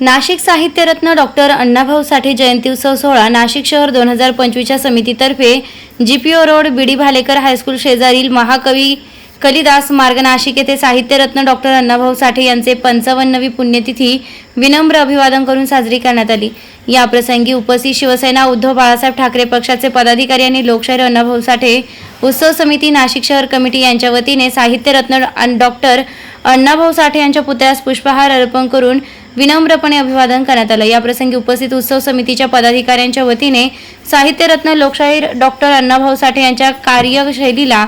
नाशिक साहित्यरत्न डॉक्टर अण्णाभाऊ साठे जयंती उत्सव सोहळा नाशिक शहर दोन हजार पंचवीसच्या समितीतर्फे GPO road BD Bhalekar high school शेजारील महाकवी कलिदास मार्ग नाशिक येथे साहित्यरत्न डॉक्टर अण्णाभाऊ साठे यांचे पंचावन्नवी पुण्यतिथी विनम्र अभिवादन करून साजरी करण्यात आली. या प्रसंगी उपस्थित शिवसेना उद्धव बाळासाहेब ठाकरे पक्षाचे पदाधिकारी आणि लोकशाहीर अण्णाभाऊ साठे उत्सव समिती नाशिक शहर कमिटी यांच्या वतीने साहित्यरत्न डॉक्टर अण्णाभाऊ साठे यांच्या पुतळ्यास पुष्पहार अर्पण करून विनम्रपणे अभिवादन करण्यात आलं. या प्रसंगी उपस्थित उत्सव समितीच्या पदाधिकाऱ्यांच्या वतीने साहित्यरत्न लोकशाहीर डॉक्टर अण्णाभाऊ साठे यांच्या कार्यशैलीला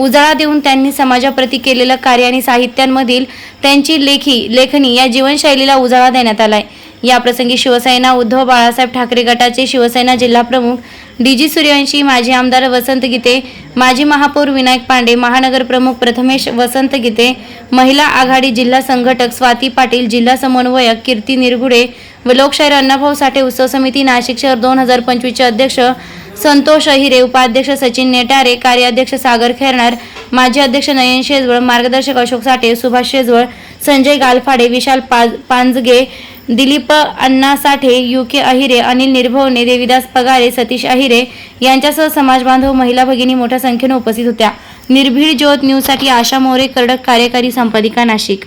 उजाळा देऊन त्यांनी समाजाप्रती केलेलं कार्य आणि साहित्यांमधील त्यांची लेखी लेखणी या जीवनशैलीला उजाळा देण्यात आलाय. या प्रसंगी शिवसेना उद्धव बाळासाहेब ठाकरे गटाचे शिवसेना जिल्हा प्रमुख डी जी सूर्यवंशी माजी आमदार वसंत गीते माजी महापौर विनायक पांडे महानगर प्रमुख प्रथमेश वसंत गीते महिला आघाडी जिल्हा संघटक स्वाती पाटील जिल्हा समन्वयक कीर्ती निरगुडे व लोकशाहीर अण्णाभाऊ साठे उत्सव समिती नाशिक शहर दोन हजार पंचवीसचे अध्यक्ष संतोष अहिरे उपाध्यक्ष सचिन नेटारे कार्याध्यक्ष सागर खेरणार माजी अध्यक्ष नयन शेजवळ मार्गदर्शक अशोक साठे सुभाष शेजवळ संजय गालफाडे विशाल पाज पांजगे दिलीप अण्णा साठे यू के अहिरे अनिल निर्भवने देविदास पगारे सतीश अहिरे यांच्यासह समाजबांधव महिला भगिनी मोठ्या संख्येने उपस्थित होत्या. निर्भीड ज्योत न्यूजसाठी आशा मोरे कर्डक कार्यकारी संपादिका नाशिक.